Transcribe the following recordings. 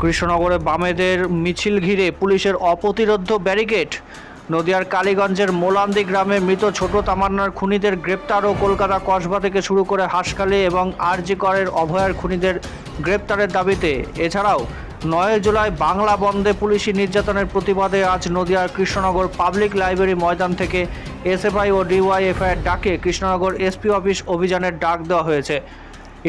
কৃষ্ণনগরে বামেদের মিছিল ঘিরে পুলিশের অপ্রতিরোধ্য ব্যারিকেড। নদিয়ার কালীগঞ্জের মোলান্দি গ্রামে মৃত ছোট তামান্নার খুনিদের গ্রেপ্তার ও কলকাতা কসবা থেকে শুরু করে হাসখালী এবং আরজি করের অভয়ার খুনিদের গ্রেপ্তারের দাবিতে। এছাড়াও, নয় জুলাই বাংলা বন্ধে পুলিশি নির্যাতনের প্রতিবাদে আজ নদিয়ার কৃষ্ণনগর পাবলিক লাইব্রেরি ময়দান থেকে এসএফআই ও ডিওয়াইএফআইয়ের ডাকে কৃষ্ণনগর এসপি অফিস অভিযানের ডাক দেওয়া হয়েছে।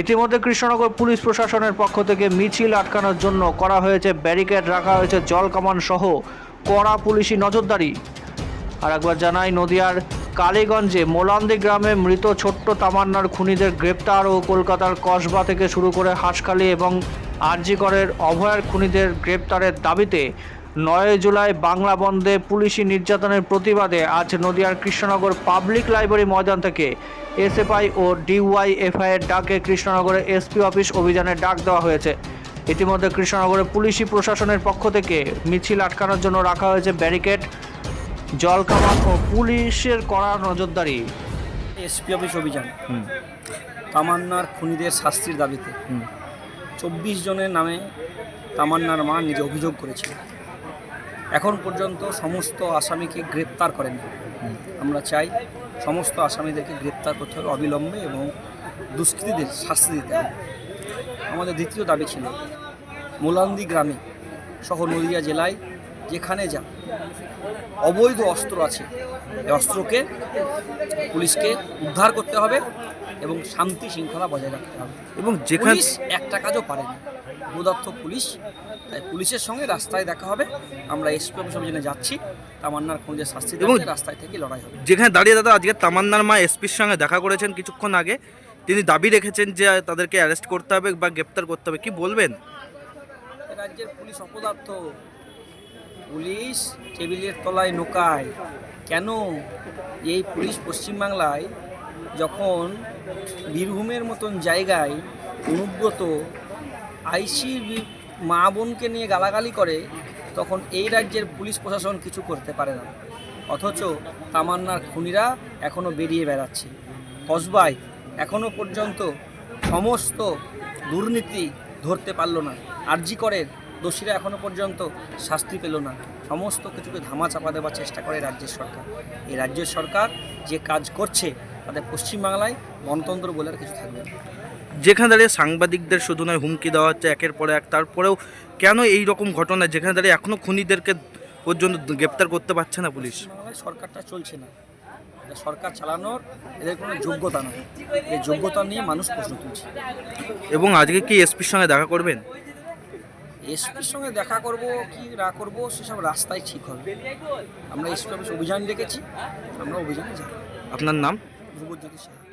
ইতিমধ্যে কৃষ্ণনগর পুলিশ প্রশাসনের পক্ষ থেকে মিছিল আটকানোর জন্য করা হয়েছে ব্যারিকেড, রাখা হয়েছে জল কামান সহ কড়া পুলিশি নজরদারি। আর একবার জানাই, নদিয়ার কালীগঞ্জে মোলান্দি গ্রামে মৃত ছোট্ট তামান্নার খুনিদের গ্রেপ্তার ও কলকাতার কসবা থেকে শুরু করে হাসখালী এবং আরজিকরের অভয়ার খুনিদের গ্রেপ্তারের দাবিতে নয় জুলাই বাংলা বন্ধে পুলিশি নির্যাতনের প্রতিবাদে আজ নদিয়ার কৃষ্ণনগর পাবলিক লাইব্রেরি ময়দান থেকে এসএফআই ও ডিওয়াইএফআই এর ডাকে কৃষ্ণনগরের এসপি অফিস অভিযানের ডাক দেওয়া হয়েছে। ইতিমধ্যে কৃষ্ণনগরে পুলিশি প্রশাসনের পক্ষ থেকে মিছিল আটকানোর জন্য রাখা হয়েছে ব্যারিকেড জল কামান ও পুলিশের কড়া নজরদারি। এসপি অফিস অভিযান। তামান্নার খুনিদের শাস্তির দাবিতে চব্বিশ জনের নামে তামান্নার মা নিজে অভিযোগ করেছিল। এখন পর্যন্ত সমস্ত আসামিকে গ্রেপ্তার করেনি। আমরা চাই সমস্ত আসামিদেরকে গ্রেপ্তার করতে হবে অবিলম্বে এবং দুষ্কৃতীদের শাস্তি দিতে হবে। আমাদের দ্বিতীয় দাবি ছিল মোলান্দি গ্রামে সহ নদিয়া জেলায় যেখানে যা অবৈধ অস্ত্র আছে এই অস্ত্রকে পুলিশকে উদ্ধার করতে হবে এবং শান্তি শৃঙ্খলা বজায় রাখতে হবে। এবং যেখানে পুলিশ একটা কাজও পারে না পুলিশ তাই পুলিশের সঙ্গে রাস্তায় দেখা হবে। আমরা এসপি অফিস অভিযানে যাচ্ছি। তামান্নার খুঁজে শাস্তি এবং- রাস্তায় থেকে লড়াই হবে। যেখানে দাঁড়িয়ে দাদা আজকে তামান্নার মা এসপির সঙ্গে দেখা করেছেন কিছুক্ষণ আগে তিনি দাবি রেখেছেন যে তাদেরকে অ্যারেস্ট করতে হবে বা গ্রেপ্তার করতে হবে কি বলবেন? রাজ্যের পুলিশ অপদার্থ পুলিশ টেবিলের তলায় নোকায়। কেন? এই পুলিশ পশ্চিমবাংলায় যখন বীরভূমের মতন জায়গায় অনুব্রত আইসির মা বোনকে নিয়ে গালাগালি করে, তখন এই রাজ্যের পুলিশ প্রশাসন কিছু করতে পারে না। অথচ তামান্নার খুনিরা এখনও বেরিয়ে বেড়াচ্ছে। কসবায় এখনও পর্যন্ত সমস্ত দুর্নীতি ধরতে পারল না। আরজি করের দোষীরা এখনও পর্যন্ত শাস্তি পেল না। সমস্ত কিছুকে ধামা চাপা দেওয়ার চেষ্টা করে রাজ্যের সরকার। এই রাজ্যের সরকার যে কাজ করছে তাদের পশ্চিমবাংলায় গণতন্ত্র বলে আর কিছু থাকবে না। যেখানে দাঁড়িয়ে সাংবাদিকদের শুধু নয় হুমকি দেওয়া হচ্ছে একের পর এক। তারপরেও কেন এই রকম ঘটনা? যেখানে দাঁড়িয়ে এখনও খুনিদেরকে পর্যন্ত গ্রেপ্তার করতে পারছে না পুলিশ। সরকারটা চলছে না। সরকার চালানোর এদের কোনো যোগ্যতা নেই এই যোগ্যতা নিয়ে মানুষ প্রশ্ন তুলছে। এবং আজকে কি এসপির সঙ্গে দেখা করবেন? এসপির সঙ্গে দেখা করব কি না করব সেসব রাস্তায় ঠিক হবে। আমরা এসপি অফিস অভিযান ডেকেছি। আমরা অভিযানে যাব। আপনার নাম? ধ্রুবজ্যোতি সাহা